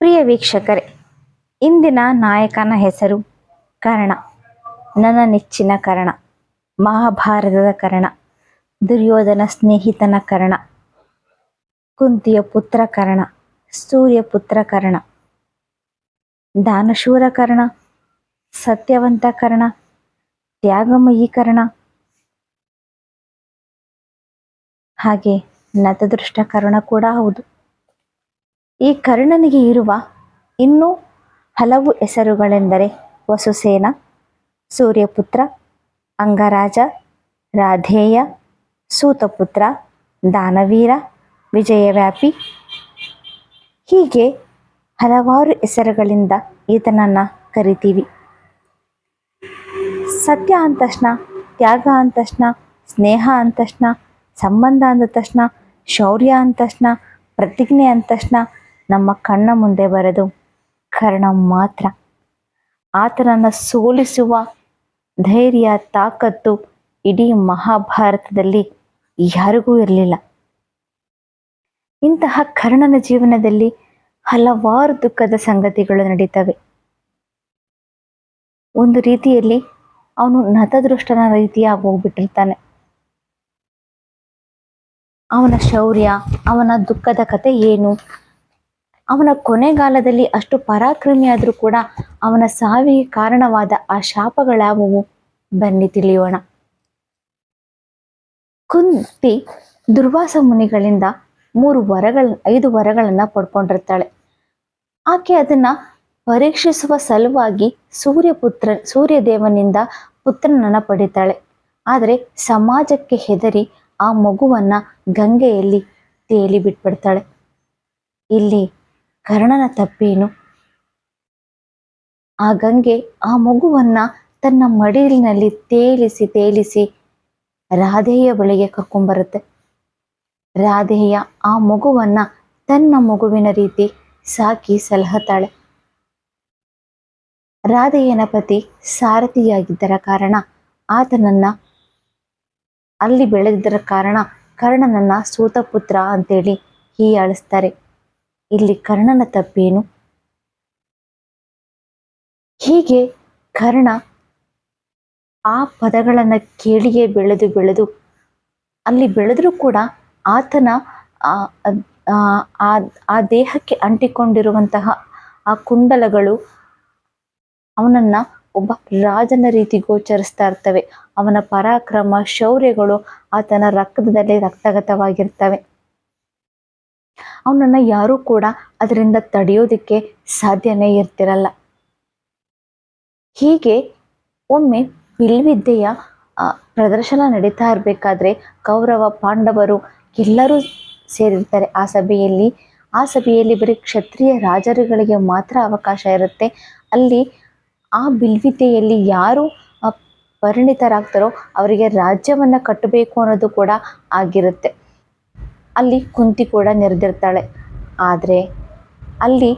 ಪ್ರಿಯ ವೀಕ್ಷಕರೇ, ಇಂದಿನ ನಾಯಕನ ಹೆಸರು ಕರ್ಣ. ನನ್ನ ನೆಚ್ಚಿನ ಕರ್ಣ, ಮಹಾಭಾರತದ ಕರ್ಣ, ದುರ್ಯೋಧನ ಸ್ನೇಹಿತನ ಕರ್ಣ, ಕುಂತಿಯ ಪುತ್ರ ಕರ್ಣ, ಸೂರ್ಯ ಪುತ್ರ ಕರ್ಣ, ದಾನಶೂರ ಕರ್ಣ, ಸತ್ಯವಂತ ಕರ್ಣ, ತ್ಯಾಗಮಯಿ ಕರ್ಣ, ಹಾಗೆ ನತದೃಷ್ಟ ಕರ್ಣ ಕೂಡ ಹೌದು. ಈ ಕರ್ಣನಿಗೆ ಇರುವ ಇನ್ನೂ ಹಲವು ಹೆಸರುಗಳೆಂದರೆ ವಸುಸೇನ, ಸೂರ್ಯಪುತ್ರ, ಅಂಗರಾಜ, ರಾಧೇಯ, ಸೂತಪುತ್ರ, ದಾನವೀರ, ವಿಜಯವ್ಯಾಪಿ. ಹೀಗೆ ಹಲವಾರು ಹೆಸರುಗಳಿಂದ ಈತನನ್ನು ಕರಿತೀವಿ. ಸತ್ಯ ಅಂದ ತಕ್ಷಣ ತ್ಯಾಗ ಅಂದ ಸ್ನೇಹ ಅಂದ ತಕ್ಷಣ ಸಂಬಂಧ ಅಂದ ತಕ್ಷಣ ಶೌರ್ಯ ಅಂದ ತಕ್ಷಣ ಪ್ರತಿಜ್ಞೆ ಅಂದ ನಮ್ಮ ಕಣ್ಣ ಮುಂದೆ ಬರೆದು, ಕರ್ಣ ಮಾತ್ರ. ಆತನನ್ನು ಸೋಲಿಸುವ ಧೈರ್ಯ, ತಾಕತ್ತು ಇಡೀ ಮಹಾಭಾರತದಲ್ಲಿ ಯಾರಿಗೂ ಇರಲಿಲ್ಲ. ಇಂತಹ ಕರ್ಣನ ಜೀವನದಲ್ಲಿ ಹಲವಾರು ದುಃಖದ ಸಂಗತಿಗಳು ನಡೀತವೆ. ಒಂದು ರೀತಿಯಲ್ಲಿ ಅವನು ನತದೃಷ್ಟನ ರೀತಿಯಾಗಿ ಹೋಗ್ಬಿಟ್ಟಿರ್ತಾನೆ. ಅವನ ಶೌರ್ಯ, ಅವನ ದುಃಖದ ಕತೆ ಏನು? ಅವನ ಕೊನೆಗಾಲದಲ್ಲಿ ಅಷ್ಟು ಪರಾಕ್ರಮಿಯಾದರೂ ಕೂಡ ಅವನ ಸಾವಿಗೆ ಕಾರಣವಾದ ಆ ಶಾಪಗಳಾವುವು? ಬನ್ನಿ ತಿಳಿಯೋಣ. ಕುಂತಿ ದುರ್ವಾಸ ಮುನಿಗಳಿಂದ ಮೂರು ವರಗಳ, ಐದು ವರಗಳನ್ನ ಪಡ್ಕೊಂಡಿರ್ತಾಳೆ. ಆಕೆ ಅದನ್ನ ಪರೀಕ್ಷಿಸುವ ಸಲುವಾಗಿ ಸೂರ್ಯಪುತ್ರ, ಸೂರ್ಯದೇವನಿಂದ ಪುತ್ರನನ್ನು ಪಡಿತಾಳೆ. ಆದರೆ ಸಮಾಜಕ್ಕೆ ಹೆದರಿ ಆ ಮಗುವನ್ನ ಗಂಗೆಯಲ್ಲಿ ತೇಲಿ ಬಿಟ್ಬಿಡ್ತಾಳೆ. ಇಲ್ಲಿ ಕರ್ಣನ ತಪ್ಪೇನು? ಆ ಗಂಗೆ ಆ ಮಗುವನ್ನ ತನ್ನ ಮಡಿಲಿನಲ್ಲಿ ತೇಲಿಸಿ ತೇಲಿಸಿ ರಾಧೆಯ ಬಳಿಗೆ ಕರ್ಕೊಂಡ್ಬರುತ್ತೆ ರಾಧೆಯ ಆ ಮಗುವನ್ನ ತನ್ನ ಮಗುವಿನ ರೀತಿ ಸಾಕಿ ಸಲಹತಾಳೆ ರಾಧೆಯನ ಪತಿ ಸಾರಥಿಯಾಗಿದ್ದರ ಕಾರಣ ಆತನನ್ನ ಅಲ್ಲಿ ಬೆಳೆದಿದ್ದರ ಕಾರಣ ಕರ್ಣನನ್ನ ಸೂತಪುತ್ರ ಅಂತೇಳಿ ಹೀಯಾಳಿಸ್ತಾರೆ. ಇಲ್ಲಿ ಕರ್ಣನ ತಪ್ಪೇನು? ಹೀಗೆ ಕರ್ಣ ಆ ಪದಗಳನ್ನು ಕೇಳಿಯೇ ಬೆಳೆದು ಬೆಳೆದು, ಅಲ್ಲಿ ಬೆಳೆದರೂ ಕೂಡ ಆತನ ಆ ದೇಹಕ್ಕೆ ಅಂಟಿಕೊಂಡಿರುವಂತಹ ಆ ಕುಂಡಲಗಳು ಅವನನ್ನ ಒಬ್ಬ ರಾಜನ ರೀತಿ ಗೋಚರಿಸ್ತಾ ಇರ್ತವೆ. ಅವನ ಪರಾಕ್ರಮ, ಶೌರ್ಯಗಳು ಆತನ ರಕ್ತದಲ್ಲಿ ರಕ್ತಗತವಾಗಿರ್ತವೆ. ಅವನನ್ನ ಯಾರೂ ಕೂಡ ಅದರಿಂದ ತಡೆಯೋದಿಕ್ಕೆ ಸಾಧ್ಯನೇ ಇರ್ತಿರಲ್ಲ. ಹೀಗೆ ಒಮ್ಮೆ ಬಿಲ್ವಿದ್ಯೆಯ ಪ್ರದರ್ಶನ ನಡೀತಾ ಇರಬೇಕಾದ್ರೆ ಕೌರವ, ಪಾಂಡವರು ಎಲ್ಲರೂ ಸೇರಿರ್ತಾರೆ ಆ ಸಭೆಯಲ್ಲಿ. ಆ ಸಭೆಯಲ್ಲಿ ಬರೀ ಕ್ಷತ್ರಿಯ ರಾಜರುಗಳಿಗೆ ಮಾತ್ರ ಅವಕಾಶ ಇರುತ್ತೆ. ಅಲ್ಲಿ ಆ ಬಿಲ್ವಿದ್ಯೆಯಲ್ಲಿ ಯಾರು ಪರಿಣಿತರಾಗ್ತಾರೋ ಅವರಿಗೆ ರಾಜ್ಯವನ್ನ ಕಟ್ಟಬೇಕು ಅನ್ನೋದು ಕೂಡ ಆಗಿರುತ್ತೆ. ಅಲ್ಲಿ ಕುಂತಿ ಕೂಡ ನೆರೆದಿರ್ತಾಳೆ. ಆದರೆ ಅಲ್ಲಿ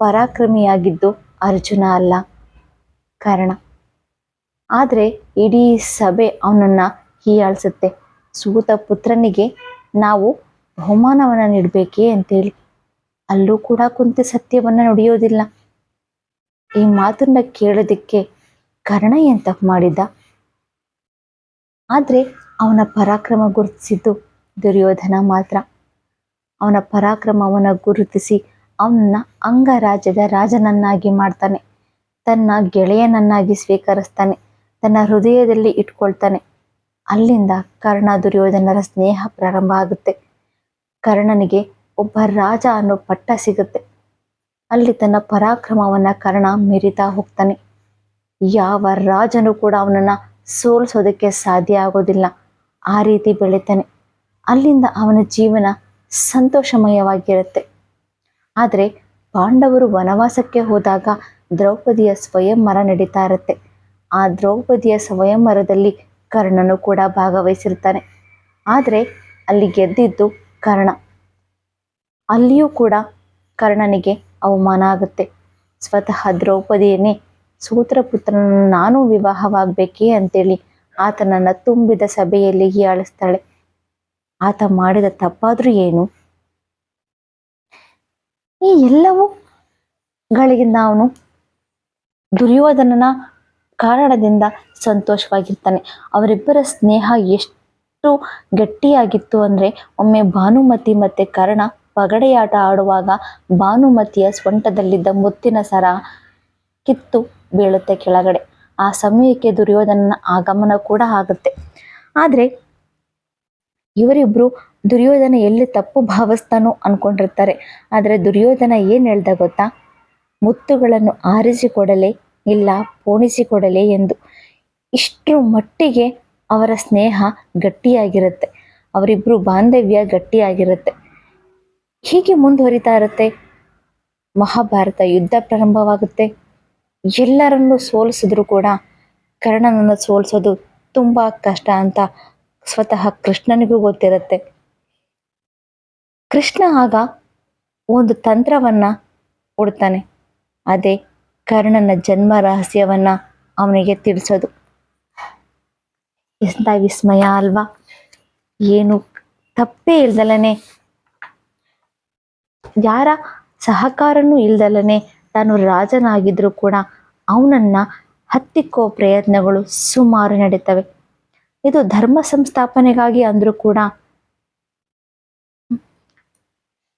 ಪರಾಕ್ರಮಿಯಾಗಿದ್ದು ಅರ್ಜುನ ಅಲ್ಲ, ಕಾರಣ. ಆದರೆ ಇಡೀ ಸಭೆ ಅವನನ್ನು ಹೀಯಾಳಿಸುತ್ತೆ. ಸೂತ ಪುತ್ರನಿಗೆ ನಾವು ಬಹುಮಾನವನ್ನು ನೀಡಬೇಕೇ ಅಂತೇಳಿ. ಅಲ್ಲೂ ಕೂಡ ಕುಂತಿ ಸತ್ಯವನ್ನು ನುಡಿಯೋದಿಲ್ಲ. ಈ ಮಾತನ್ನ ಕೇಳೋದಕ್ಕೆ ಕರ್ಣ ಎಂತ ಮಾಡಿದ್ದ ಆದರೆ ಅವನ ಪರಾಕ್ರಮ ಗುರುತಿಸಿದ್ದು ದುರ್ಯೋಧನ ಮಾತ್ರ. ಅವನ ಪರಾಕ್ರಮವನ್ನ ಗುರುತಿಸಿ ಅವನನ್ನ ಅಂಗರಾಜ್ಯದ ರಾಜನನ್ನಾಗಿ ಮಾಡ್ತಾನೆ. ತನ್ನ ಗೆಳೆಯನನ್ನಾಗಿ ಸ್ವೀಕರಿಸ್ತಾನೆ. ತನ್ನ ಹೃದಯದಲ್ಲಿ ಇಟ್ಕೊಳ್ತಾನೆ. ಅಲ್ಲಿಂದ ಕರ್ಣ ದುರ್ಯೋಧನರ ಸ್ನೇಹ ಪ್ರಾರಂಭ ಆಗುತ್ತೆ. ಕರ್ಣನಿಗೆ ಒಬ್ಬ ರಾಜ ಅನ್ನೋ ಪಟ್ಟ ಸಿಗುತ್ತೆ. ಅಲ್ಲಿ ತನ್ನ ಪರಾಕ್ರಮವನ್ನ ಕರ್ಣ ಮೆರಿತಾ ಹೋಗ್ತಾನೆ. ಯಾವ ರಾಜನು ಕೂಡ ಅವನನ್ನು ಸೋಲಿಸೋದಕ್ಕೆ ಸಾಧ್ಯ ಆಗೋದಿಲ್ಲ. ಆ ರೀತಿ ಬೆಳಿತಾನೆ. ಅಲ್ಲಿಂದ ಅವನ ಜೀವನ ಸಂತೋಷಮಯವಾಗಿರುತ್ತೆ. ಆದರೆ ಪಾಂಡವರು ವನವಾಸಕ್ಕೆ ಹೋದಾಗ ದ್ರೌಪದಿಯ ಸ್ವಯಂವರ ನಡೀತಾ ಇರುತ್ತೆ. ಆ ದ್ರೌಪದಿಯ ಸ್ವಯಂವರದಲ್ಲಿ ಕರ್ಣನು ಕೂಡ ಭಾಗವಹಿಸಿರ್ತಾನೆ. ಆದರೆ ಅಲ್ಲಿ ಗೆದ್ದಿದ್ದು ಕರ್ಣ. ಅಲ್ಲಿಯೂ ಕೂಡ ಕರ್ಣನಿಗೆ ಅವಮಾನ ಆಗುತ್ತೆ. ಸ್ವತಃ ದ್ರೌಪದಿಯನ್ನೇ ಸೂತ್ರಪುತ್ರನನ್ನು ನಾನು ವಿವಾಹವಾಗಬೇಕೇ ಅಂತೇಳಿ ಆತನನ್ನು ತುಂಬಿದ ಸಭೆಯಲ್ಲಿ ಹೀಯಾಳಿಸ್ತಾಳೆ. ಆತ ಮಾಡಿದ ತಪ್ಪಾದ್ರೂ ಏನು? ಈ ಎಲ್ಲವೂ ಗಳಿಗೆ ಅವನು ದುರ್ಯೋಧನನ ಕಾರಣದಿಂದ ಸಂತೋಷವಾಗಿರ್ತಾನೆ. ಅವರಿಬ್ಬರ ಸ್ನೇಹ ಎಷ್ಟು ಗಟ್ಟಿಯಾಗಿತ್ತು ಅಂದರೆ ಒಮ್ಮೆ ಭಾನುಮತಿ ಮತ್ತೆ ಕರ್ಣ ಪಗಡೆಯಾಟ ಆಡುವಾಗ ಭಾನುಮತಿಯ ಸ್ವಂಟದಲ್ಲಿದ್ದ ಮುತ್ತಿನ ಸರ ಕಿತ್ತು ಬೀಳುತ್ತೆ ಕೆಳಗಡೆ. ಆ ಸಮಯಕ್ಕೆ ದುರ್ಯೋಧನನ ಆಗಮನ ಕೂಡ ಆಗುತ್ತೆ. ಆದರೆ ಇವರಿಬ್ರು ದುರ್ಯೋಧನ ಎಲ್ಲಿ ತಪ್ಪು ಭಾವಿಸ್ತಾನೋ ಅನ್ಕೊಂಡಿರ್ತಾರೆ. ಆದರೆ ದುರ್ಯೋಧನ ಏನು ಹೇಳ್ದ ಗೊತ್ತಾ? ಮುತ್ತುಗಳನ್ನು ಆರಿಸಿಕೊಡಲೆ ಇಲ್ಲ ಪೋಣಿಸಿಕೊಡಲೆ ಎಂದು. ಇಷ್ಟರ ಮಟ್ಟಿಗೆ ಅವರ ಸ್ನೇಹ ಗಟ್ಟಿಯಾಗಿರುತ್ತೆ. ಅವರಿಬ್ರು ಬಾಂಧವ್ಯ ಗಟ್ಟಿಯಾಗಿರುತ್ತೆ. ಹೀಗೆ ಮುಂದುವರಿತಾ ಇರುತ್ತೆ. ಮಹಾಭಾರತ ಯುದ್ಧ ಪ್ರಾರಂಭವಾಗುತ್ತೆ. ಎಲ್ಲರನ್ನೂ ಸೋಲಿಸಿದ್ರು ಕೂಡ ಕರ್ಣನನ್ನು ಸೋಲಿಸೋದು ತುಂಬ ಕಷ್ಟ ಅಂತ ಸ್ವತಃ ಕೃಷ್ಣನಿಗೂ ಗೊತ್ತಿರುತ್ತೆ. ಕೃಷ್ಣ ಆಗ ಒಂದು ತಂತ್ರವನ್ನ ಉಡ್ತಾನೆ ಅದೇ ಕರ್ಣನ ಜನ್ಮ ರಹಸ್ಯವನ್ನ ಅವನಿಗೆ ತಿಳಿಸೋದು. ಎಂಥ ವಿಸ್ಮಯ ಅಲ್ವಾ? ಏನು? ತಪ್ಪೇ ಇಲ್ದಲನೆ. ಯಾರ ಸಹಕಾರನೂ ಇಲ್ದಲನೆ ತಾನು ರಾಜನಾಗಿದ್ರೂ ಕೂಡ ಅವನನ್ನ ಹತ್ತಿಕ್ಕೋ ಪ್ರಯತ್ನಗಳು ಸುಮಾರು ನಡೀತವೆ. ಇದು ಧರ್ಮ ಸಂಸ್ಥಾಪನೆಗಾಗಿ ಅಂದ್ರೂ ಕೂಡ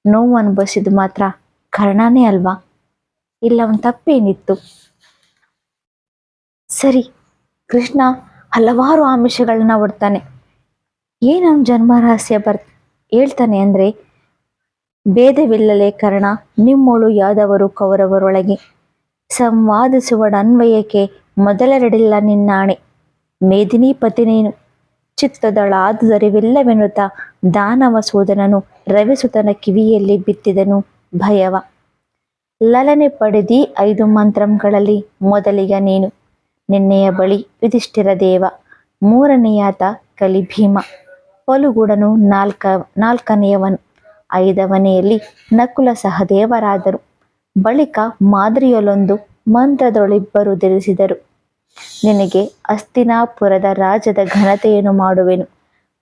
ನೋವು ಅನುಭವಿಸಿದ್ದು ಮಾತ್ರ ಕರ್ಣನೇ ಅಲ್ವಾ? ಇಲ್ಲ ಅವನ ತಪ್ಪೇನಿತ್ತು. ಸರಿ, ಕೃಷ್ಣ ಹಲವಾರು ಆಮಿಷಗಳನ್ನ ಒಡ್ತಾನೆ ಅವನ ಜನ್ಮ ರಹಸ್ಯ ಬರ್, ಹೇಳ್ತಾನೆ ಅಂದ್ರೆ, ಭೇದವಿಲ್ಲಲೇ ಕರ್ಣ ನಿಮ್ಮೊಳು ಯಾದವರು ಕೌರವರೊಳಗೆ. ಸಂವಾದಿಸುವ ಅನ್ವಯಕ್ಕೆ ಮೊದಲೆರಡಿಲ್ಲ ನಿನ್ನಾಣೆ. ಮೇದಿನೀಪತಿ ನೀನು ಚಿತ್ತದಳಾದುದರಿವಿಲ್ಲವೆನ್ನುತ್ತ ದಾನವ ಸೋದನನು ರವಿಸುತನ ಕಿವಿಯಲ್ಲಿ ಬಿತ್ತಿದನು ಭಯವ. ಲಲನೆ ಪಡೆದಿ ಐದು ಮಂತ್ರಂಗಳಲ್ಲಿ ಮೊದಲಿಗ ನೀನು. ನಿನ್ನೆಯ ಬಳಿ ಯುಧಿಷ್ಠಿರ ದೇವ ಮೂರನೆಯಾತ ಕಲಿಭೀಮ, ಪಲುಗುಡನು ನಾಲ್ಕ, ನಾಲ್ಕನೆಯವನು. ಐದವನೆಯಲ್ಲಿ ನಕುಲ ಸಹದೇವರಾದರು. ಬಳಿಕ ಮಾದರಿಯಲ್ಲೊಂದು ಮಂತ್ರದೊಳಿಬ್ಬರು ಧರಿಸಿದರು. ನಿನಗೆ ಅಸ್ತಿನಾಪುರದ ರಾಜದ ಘನತೆಯನ್ನು ಮಾಡುವೆನು.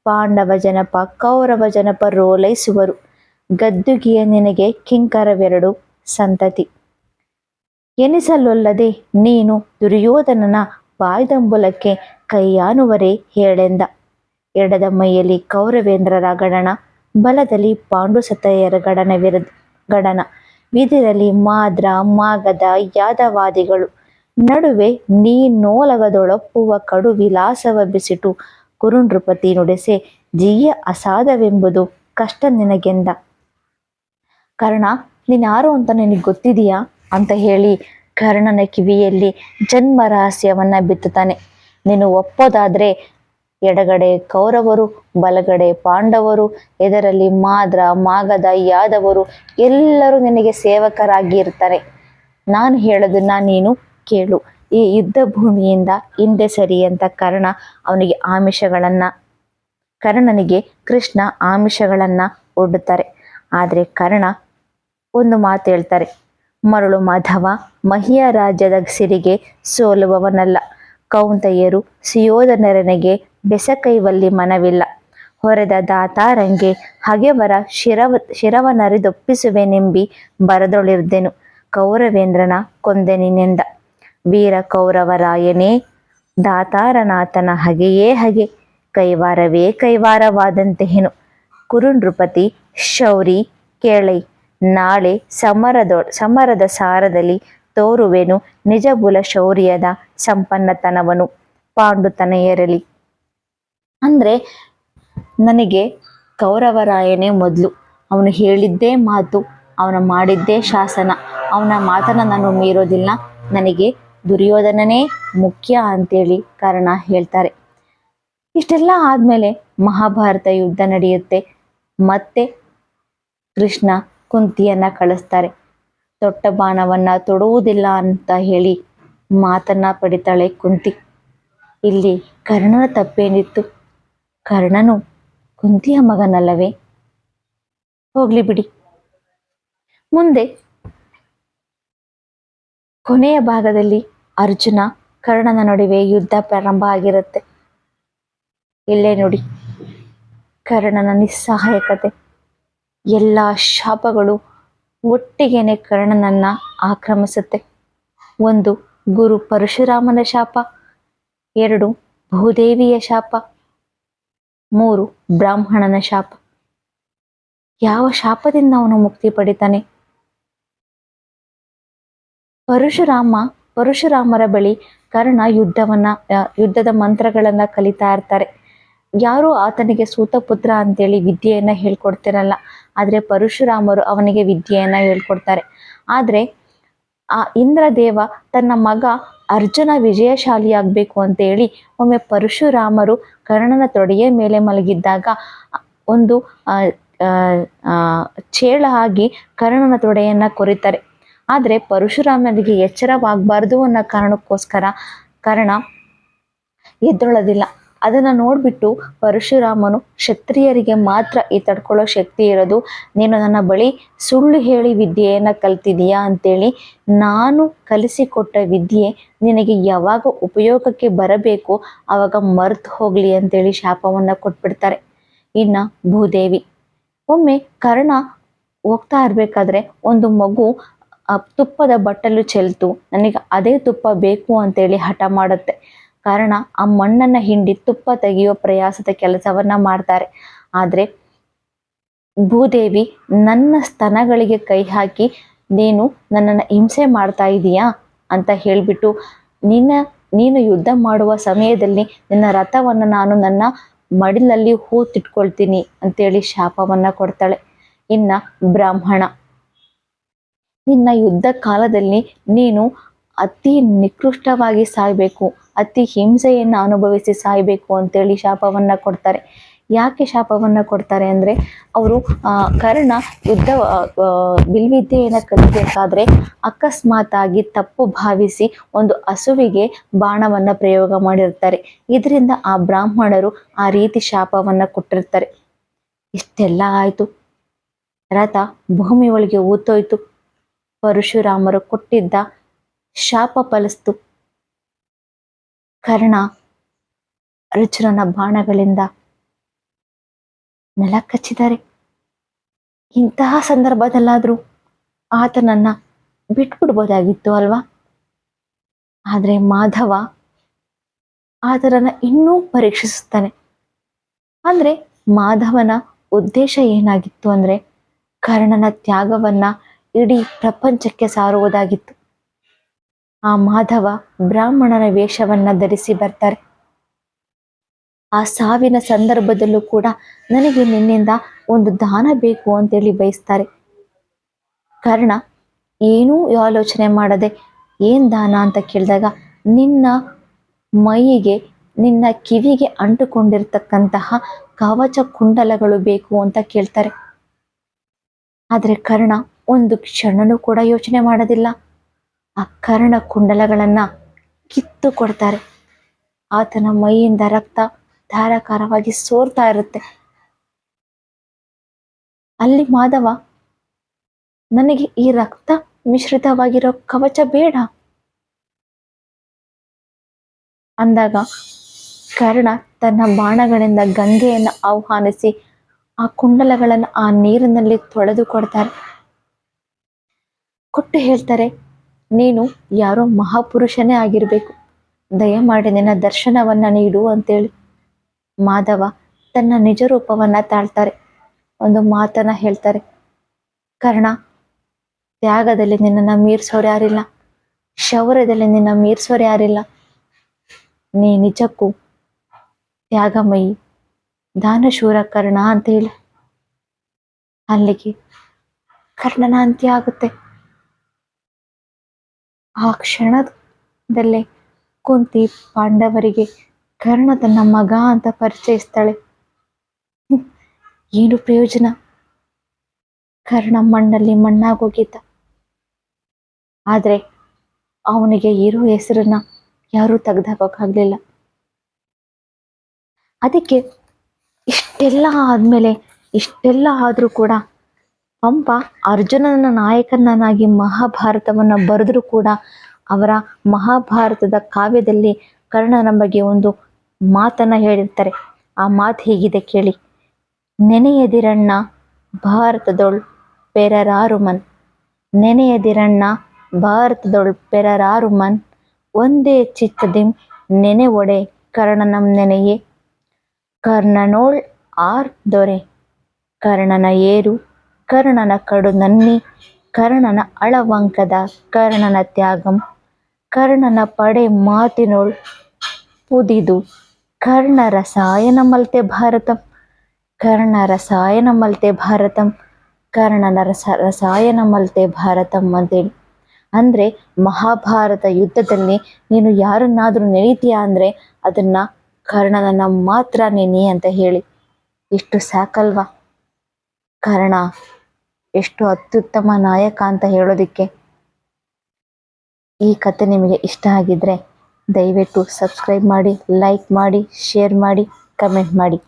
ಪಾಂಡವ ಜನಪ, ಕೌರವ ಜನಪ ರೋಲೈಸುವರು. ಗದ್ದುಗಿಯ ನಿನಗೆ ಕಿಂಕರವೆರಡು ಸಂತತಿ. ಎನಿಸಲೊಲ್ಲದೆ ನೀನು ದುರ್ಯೋಧನನ ಬಾಯ್ದಂಬುಲಕ್ಕೆ ಕೈಯಾನುವರೇ ಹೇಳೆಂದ. ಎಡದ ಮೈಯಲ್ಲಿ ಕೌರವೇಂದ್ರರ ಗಡಣ ಬಲದಲ್ಲಿ ಪಾಂಡುಸತಯರ ಗಡನವಿರ ಗಡನ. ವಿದಿರಲಿ ಮಾದ್ರ, ಮಾಗದ, ಯಾದವಾದಿಗಳು. ನಡುವೆ ನೀ ನೋಲವದೊಳಪ್ಪುವ ಕಡು ವಿಲಾಸವ ಬಿಸಿಟು. ಕುರುನೃಪತಿ ನುಡಿಸೆ, ಜೀಯ ಅಸಾಧವೆಂಬುದು ಕಷ್ಟ ನಿನಗೆಂದ. ಕರ್ಣ, ನೀನಾರು ಅಂತ ನಿನಗೆ ಗೊತ್ತಿದೆಯಾ? ಅಂತ ಹೇಳಿ ಕರ್ಣನ ಕಿವಿಯಲ್ಲಿ ಜನ್ಮ ರಹಸ್ಯವನ್ನ ಬಿತ್ತುತ್ತಾನೆ. ನೀನು ಒಪ್ಪೋದಾದ್ರೆ ಎಡಗಡೆ ಕೌರವರು, ಬಲಗಡೆ ಪಾಂಡವರು, ಎದರಲ್ಲಿ ಮಾದ್ರ, ಮಾಗದ, ಯಾದವರು ಎಲ್ಲರೂ ನಿನಗೆ ಸೇವಕರಾಗಿ ಇರ್ತಾರೆ ನಾನು ಹೇಳೋದನ್ನ ನೀನು ಕೇಳು. ಈ ಯುದ್ಧ ಭೂಮಿಯಿಂದ ಹಿಂದೆ ಸರಿ ಅಂತ ಕರ್ಣ ಅವನಿಗೆ ಆಮಿಷಗಳನ್ನ, ಕರ್ಣನಿಗೆ ಕೃಷ್ಣ ಆಮಿಷಗಳನ್ನ ಒಡ್ಡುತ್ತಾರೆ. ಆದರೆ ಕರ್ಣ ಒಂದು ಮಾತು ಹೇಳ್ತಾರೆ, ಮರಳು ಮಾಧವ, ಮಹಿಯ ರಾಜ್ಯದ ಸಿರಿಗೆ ಸೋಲುವವನಲ್ಲ. ಕೌಂತೆಯರು ಸಿಯೋಧನರನಿಗೆ ಬೆಸಕೈವಲ್ಲಿ ಮನವಿಲ್ಲ. ಹೊರೆದ ದಾತಾರಂಗೆ ಹಗೆವರ ಶಿರವ, ಶಿರವನರಿದೊಪ್ಪಿಸುವೆನೆಂಬಿ ಬರದೊಳಿರ್ದೆನು ಕೌರವೇಂದ್ರನ ಕೊಂದೆನಿನೆಂದ ವೀರ ಕೌರವರಾಯನೇ ದಾತಾರನಾಥನ ಹಗೆಯೇ ಹಗೆ, ಕೈವಾರವೇ ಕೈವಾರವಾದಂತೆಹೆನು. ಕುರುನೃಪತಿ ಶೌರಿ, ಕೇಳೈ, ನಾಳೆ ಸಮರದೊ, ಸಮರದ ಸಾರದಲ್ಲಿ ತೋರುವೆನು ನಿಜಬುಲ ಶೌರ್ಯದ ಸಂಪನ್ನತನವನು ಪಾಂಡುತನೆಯರಲಿ ಅಂದರೆ ನನಗೆ ಕೌರವರಾಯನೇ ಮೊದಲು. ಅವನು ಹೇಳಿದ್ದೇ ಮಾತು, ಅವನು ಮಾಡಿದ್ದೇ ಶಾಸನ. ಅವನ ಮಾತನ್ನು ನಾನು ಮೀರೋದಿಲ್ಲ. ನನಗೆ ದುರ್ಯೋಧನನೇ ಮುಖ್ಯ ಅಂತೇಳಿ ಕಾರಣ ಹೇಳ್ತಾರೆ. ಇಷ್ಟೆಲ್ಲ ಆದಮೇಲೆ ಮಹಾಭಾರತ ಯುದ್ಧ ನಡೆಯುತ್ತೆ. ಮತ್ತೆ ಕೃಷ್ಣ ಕುಂತಿಯನ್ನ ಕಳಿಸ್ತಾರೆ. ತೊಟ್ಟ ಬಾಣವನ್ನ ತೊಡುವುದಿಲ್ಲ ಅಂತ ಹೇಳಿ ಮಾತನ್ನ ಪಡಿತಾಳೆ ಕುಂತಿ. ಇಲ್ಲಿ ಕರ್ಣನ ತಪ್ಪೇನಿತ್ತು? ಕರ್ಣನು ಕುಂತಿಯ ಮಗನಲ್ಲವೇ? ಹೋಗ್ಲಿ ಬಿಡಿ. ಮುಂದೆ ಕೊನೆಯ ಭಾಗದಲ್ಲಿ ಅರ್ಜುನ ಕರ್ಣನ ನಡುವೆ ಯುದ್ಧ ಪ್ರಾರಂಭ ಆಗಿರುತ್ತೆ. ಇಲ್ಲೇ ನೋಡಿ, ಕರ್ಣನ ನಿಸ್ಸಹಾಯಕತೆ. ಎಲ್ಲ ಶಾಪಗಳು ಒಟ್ಟಿಗೆನೆ ಕರ್ಣನನ್ನ ಆಕ್ರಮಿಸುತ್ತೆ. ಒಂದು ಗುರು ಪರಶುರಾಮನ ಶಾಪ, ಎರಡು ಭೂದೇವಿಯ ಶಾಪ, ಮೂರು ಬ್ರಾಹ್ಮಣನ ಶಾಪ. ಯಾವ ಶಾಪದಿಂದ ಅವನು ಮುಕ್ತಿ ಪಡಿತಾನೆ? ಪರಶುರಾಮ, ಪರಶುರಾಮರ ಬಳಿ ಕರ್ಣ ಯುದ್ಧವನ್ನ ಯುದ್ಧದ ಮಂತ್ರಗಳನ್ನ ಕಲಿತಾ ಇರ್ತಾರೆ. ಯಾರು ಆತನಿಗೆ ಸೂತಪುತ್ರ ಅಂತೇಳಿ ವಿದ್ಯೆಯನ್ನ ಹೇಳ್ಕೊಡ್ತಿರಲ್ಲ, ಆದರೆ ಪರಶುರಾಮರು ಅವನಿಗೆ ವಿದ್ಯೆಯನ್ನ ಹೇಳ್ಕೊಡ್ತಾರೆ. ಆದರೆ, ಆ, ಇಂದ್ರದೇವ ತನ್ನ ಮಗ ಅರ್ಜುನ ವಿಜಯಶಾಲಿಯಾಗಬೇಕು ಅಂತ ಹೇಳಿ ಒಮ್ಮೆ ಪರಶುರಾಮರು ಕರ್ಣನ ತೊಡೆಯ ಮೇಲೆ ಮಲಗಿದ್ದಾಗ, ಒಂದು ಚೇಳ ಆಗಿ ಕರ್ಣನ ತೊಡೆಯನ್ನ ಕೊರಿತಾರೆ. ಆದ್ರೆ ಪರಶುರಾಮನಿಗೆ ಎಚ್ಚರವಾಗಬಾರ್ದು ಅನ್ನೋ ಕಾರಣಕ್ಕೋಸ್ಕರ ಕರ್ಣ ಎದ್ದೊಳ್ಳೋದಿಲ್ಲ ಅದನ್ನ ನೋಡಿಬಿಟ್ಟು ಪರಶುರಾಮನು ಕ್ಷತ್ರಿಯರಿಗೆ ಮಾತ್ರ ಈ ತಡ್ಕೊಳ್ಳೋ ಶಕ್ತಿ ಇರೋದು, ನೀನು ನನ್ನ ಬಳಿ ಸುಳ್ಳು ಹೇಳಿ ವಿದ್ಯೆಯನ್ನು ಕಲ್ತಿದೀಯಾ ಅಂತೇಳಿ ನಾನು ಕಲಿಸಿಕೊಟ್ಟ ವಿದ್ಯೆ ನಿನಗೆ ಯಾವಾಗ ಉಪಯೋಗಕ್ಕೆ ಬರಬೇಕು ಆವಾಗ ಮರೆತು ಹೋಗ್ಲಿ ಅಂತೇಳಿ ಶಾಪವನ್ನ ಕೊಟ್ಬಿಡ್ತಾರೆ. ಇನ್ನ ಭೂದೇವಿ. ಒಮ್ಮೆ ಕರ್ಣ ಹೋಗ್ತಾ ಇರಬೇಕಾದ್ರೆ ಒಂದು ಮಗು ತುಪ್ಪದ ಬಟ್ಟಲು ಚೆಲ್ತು. ನನಗೆ ಅದೇ ತುಪ್ಪ ಬೇಕು ಅಂತೇಳಿ ಹಠ ಮಾಡುತ್ತೆ. ಕಾರಣ, ಆ ಮಣ್ಣನ್ನ ಹಿಂಡಿ ತುಪ್ಪ ತೆಗೆಯುವ ಪ್ರಯಾಸದ ಕೆಲಸವನ್ನ ಮಾಡ್ತಾರೆ. ಆದರೆ, ಭೂದೇವಿ, ನನ್ನ ಸ್ತನಗಳಿಗೆ ಕೈ ಹಾಕಿ, ನೀನು ನನ್ನನ್ನು ಹಿಂಸೆ ಮಾಡ್ತಾ ಇದೀಯಾ? ಅಂತ ಹೇಳಿಬಿಟ್ಟು, ನಿನ್ನ, ನೀನು ಯುದ್ಧ ಮಾಡುವ ಸಮಯದಲ್ಲಿ ನಿನ್ನ ರಥವನ್ನು ನಾನು ನನ್ನ ಮಡಿಲಲ್ಲಿ ಹೂತಿಟ್ಕೊಳ್ತೀನಿ ಅಂತೇಳಿ ಶಾಪವನ್ನ ಕೊಡ್ತಾಳೆ. ಇನ್ನ ಬ್ರಾಹ್ಮಣ. ನಿನ್ನ ಯುದ್ಧ ಕಾಲದಲ್ಲಿ ನೀನು ಅತಿ ನಿಕೃಷ್ಟವಾಗಿ ಸಾಯ್ಬೇಕು, ಅತಿ ಹಿಂಸೆಯನ್ನು ಅನುಭವಿಸಿ ಸಾಯ್ಬೇಕು ಅಂತೇಳಿ ಶಾಪವನ್ನ ಕೊಡ್ತಾರೆ. ಯಾಕೆ ಶಾಪವನ್ನ ಕೊಡ್ತಾರೆ ಅಂದ್ರೆ ಅವರು ಕರ್ಣ ಯುದ್ಧ ಬಿಲ್ವಿದ್ಯೆಯನ್ನು ಕಲಿಬೇಕಾದ್ರೆ ಅಕಸ್ಮಾತ್ ಆಗಿ ತಪ್ಪು ಭಾವಿಸಿ ಒಂದು ಹಸುವಿಗೆ ಬಾಣವನ್ನ ಪ್ರಯೋಗ ಮಾಡಿರ್ತಾರೆ. ಇದರಿಂದ ಆ ಬ್ರಾಹ್ಮಣರು ಆ ರೀತಿ ಶಾಪವನ್ನ ಕೊಟ್ಟಿರ್ತಾರೆ. ಇಷ್ಟೆಲ್ಲ ಆಯ್ತು. ರಥ ಭೂಮಿ ಒಳಗೆ ಊತೋಯ್ತು. ಪರಶುರಾಮರು ಕೊಟ್ಟಿದ್ದ ಶಾಪ ಫಲಿಸ್ತು, ಕರ್ಣ ಅರ್ಜುನನ ಬಾಣಗಳಿಂದ ನೆಲ ಕಚ್ಚಿದ್ದಾರೆ ಇಂತಹ ಸಂದರ್ಭದಲ್ಲಾದರೂ ಆತನನ್ನ ಬಿಟ್ಬಿಡ್ಬೋದಾಗಿತ್ತು ಅಲ್ವಾ? ಆದರೆ ಮಾಧವ ಆತನನ್ನ ಇನ್ನೂ ಪರೀಕ್ಷಿಸುತ್ತಾನೆ. ಅಂದ್ರೆ ಮಾಧವನ ಉದ್ದೇಶ ಏನಾಗಿತ್ತು ಅಂದ್ರೆ ಕರ್ಣನ ತ್ಯಾಗವನ್ನ ಇಡೀ ಪ್ರಪಂಚಕ್ಕೆ ಸಾರುವುದಾಗಿತ್ತು. ಆ ಮಾಧವ ಬ್ರಾಹ್ಮಣರ ವೇಷವನ್ನ ಧರಿಸಿ ಬರ್ತಾರೆ. ಆ ಸಾವಿನ ಸಂದರ್ಭದಲ್ಲೂ ಕೂಡ ನನಗೆ ನಿನ್ನಿಂದ ಒಂದು ದಾನ ಬೇಕು ಅಂತೇಳಿ ಬಯಸ್ತಾರೆ. ಕರ್ಣ, ಏನೂ ಆಲೋಚನೆ ಮಾಡದೆ ಏನ್ ದಾನ ಅಂತ ಕೇಳಿದಾಗ ನಿನ್ನ ಮೈಗೆ, ನಿನ್ನ ಕಿವಿಗೆ ಅಂಟುಕೊಂಡಿರ್ತಕ್ಕಂತಹ ಕವಚ ಕುಂಡಲಗಳು ಬೇಕು ಅಂತ ಕೇಳ್ತಾರೆ. ಆದರೆ ಕರ್ಣ ಒಂದು ಕ್ಷಣನೂ ಕೂಡ ಯೋಚನೆ ಮಾಡೋದಿಲ್ಲ. ಆ ಕರ್ಣ ಕುಂಡಲಗಳನ್ನು ಕಿತ್ತು ಕೊಡ್ತಾರೆ. ಆತನ ಮೈಯಿಂದ ರಕ್ತ ಧಾರಾಕಾರವಾಗಿ ಸೋರ್ತಾ ಇರುತ್ತೆ. ಅಲ್ಲಿ ಮಾಧವ, ನನಗೆ ಈ ರಕ್ತ ಮಿಶ್ರಿತವಾಗಿರೋ ಕವಚ ಬೇಡ. ಅಂದಾಗ ಕರ್ಣ ತನ್ನ ಬಾಣಗಳಿಂದ ಗಂಗೆಯನ್ನು ಆಹ್ವಾನಿಸಿ ಆ ಕುಂಡಲಗಳನ್ನು ಆ ನೀರಿನಲ್ಲಿ ತೊಳೆದು ಕೊಡ್ತಾರೆ. ಕೊಟ್ಟು ಹೇಳ್ತಾರೆ, ನೀನು ಯಾರೋ ಮಹಾಪುರುಷನೇ ಆಗಿರಬೇಕು. ದಯಮಾಡಿ ನಿನ್ನ ದರ್ಶನವನ್ನ ನೀಡು ಅಂತೇಳಿ. ಮಾಧವ ತನ್ನ ನಿಜ ರೂಪವನ್ನ ತಾಳ್ತಾರೆ. ಒಂದು ಮಾತನ್ನ ಹೇಳ್ತಾರೆ, ಕರ್ಣ, ತ್ಯಾಗದಲ್ಲಿ ನಿನ್ನನ್ನು ಮೀರ್ಸೋರು ಯಾರಿಲ್ಲ. ಶೌರ್ಯದಲ್ಲಿ ನಿನ್ನ ಮೀರ್ಸೋರು ಯಾರಿಲ್ಲ. ನೀ ನಿಜಕ್ಕೂ ತ್ಯಾಗಮಯಿ, ದಾನಶೂರ ಕರ್ಣ ಅಂತ ಹೇಳಿ ಅಲ್ಲಿಗೆ ಕರ್ಣನ ಅಂತ್ಯ ಆಗುತ್ತೆ. ಆ ಕ್ಷಣದಲ್ಲೇ ಕುಂತಿ ಪಾಂಡವರಿಗೆ ಕರ್ಣ ತನ್ನ ಮಗ ಅಂತ ಪರಿಚಯಿಸ್ತಾಳೆ. ಏನು ಪ್ರಯೋಜನ? ಕರ್ಣ ಮಣ್ಣಲ್ಲಿ ಮಣ್ಣಾಗೋಗಿದ್ದ ಆದರೆ ಅವನಿಗೆ ಇರೋ ಹೆಸರನ್ನ ಯಾರೂ ತೆಗೆದಾಕೋಕ್ಕಾಗಲಿಲ್ಲ ಅದಕ್ಕೆ ಇಷ್ಟೆಲ್ಲ ಆದಮೇಲೆ, ಇಷ್ಟೆಲ್ಲ ಆದರೂ ಕೂಡ ಪಂಪ ಅರ್ಜುನನ ನಾಯಕನನ್ನಾಗಿ ಮಹಾಭಾರತವನ್ನ ಬರೆದರೂ ಕೂಡ ಅವರ ಮಹಾಭಾರತದ ಕಾವ್ಯದಲ್ಲಿ ಕರ್ಣನ ಬಗ್ಗೆ ಒಂದು ಮಾತನ್ನ ಹೇಳಿರ್ತಾರೆ. ಆ ಮಾತು ಹೀಗಿದೆ ಕೇಳಿ. ನೆನೆಯದಿರಣ್ಣ, ಭಾರತದೊಳ್ ಪೆರರಾರು ಮನ್. ನೆನೆಯದಿರಣ್ಣ, ಭಾರತದೊಳ್ ಪೆರರಾರು ಮನ್. ಒಂದೇ ಚಿತ್ತದಿಂ ನೆನೆ ಒಡೆ ಕರ್ಣನಂ ನೆನೆಯೇ. ಕರ್ಣನೋಳ್ ಆರ್ ದೊರೆ. ಕರ್ಣನ ಏರು ಕರ್ಣನ ಕಡು ನನ್ನಿ, ಕರ್ಣನ ಅಳವಂಕದ ಕರ್ಣನ ತ್ಯಾಗಂ, ಕರ್ಣನ ಪಡೆ ಮಾತಿನೋಳ್ ಪುದಿದು, ಕರ್ಣ ರಸಾಯನ ಮಲ್ತೆ ಭಾರತಂ, ಕರ್ಣ ರಸಾಯನ ಮಲ್ತೆ ಭಾರತಂ, ಕರ್ಣನ ರಸ ರಸಾಯನ ಮಲ್ತೆ ಭಾರತಂ ಅಂತೇಳಿ. ಅಂದರೆ ಮಹಾಭಾರತ ಯುದ್ಧದಲ್ಲಿ ನೀನು ಯಾರನ್ನಾದರೂ ನೆನೀತೀಯ ಅಂದರೆ ಅದನ್ನು ಕರ್ಣನನ್ನು ಮಾತ್ರ ನೆನಿ ಅಂತ ಹೇಳಿ. ಇಷ್ಟು ಸಾಕಲ್ವಾ? ಕರ್ಣ ಎಷ್ಟು ಅತ್ಯುತ್ತಮ ನಾಯಕ ಅಂತ ಹೇಳೋದಕ್ಕೆ ಈ ಕತೆ ನಿಮಗೆ ಇಷ್ಟ ಆಗಿದ್ರೆ ದಯವಿಟ್ಟು ಸಬ್ಸ್ಕ್ರೈಬ್ ಮಾಡಿ ಲೈಕ್ ಮಾಡಿ ಶೇರ್ ಮಾಡಿ ಕಮೆಂಟ್ ಮಾಡಿ.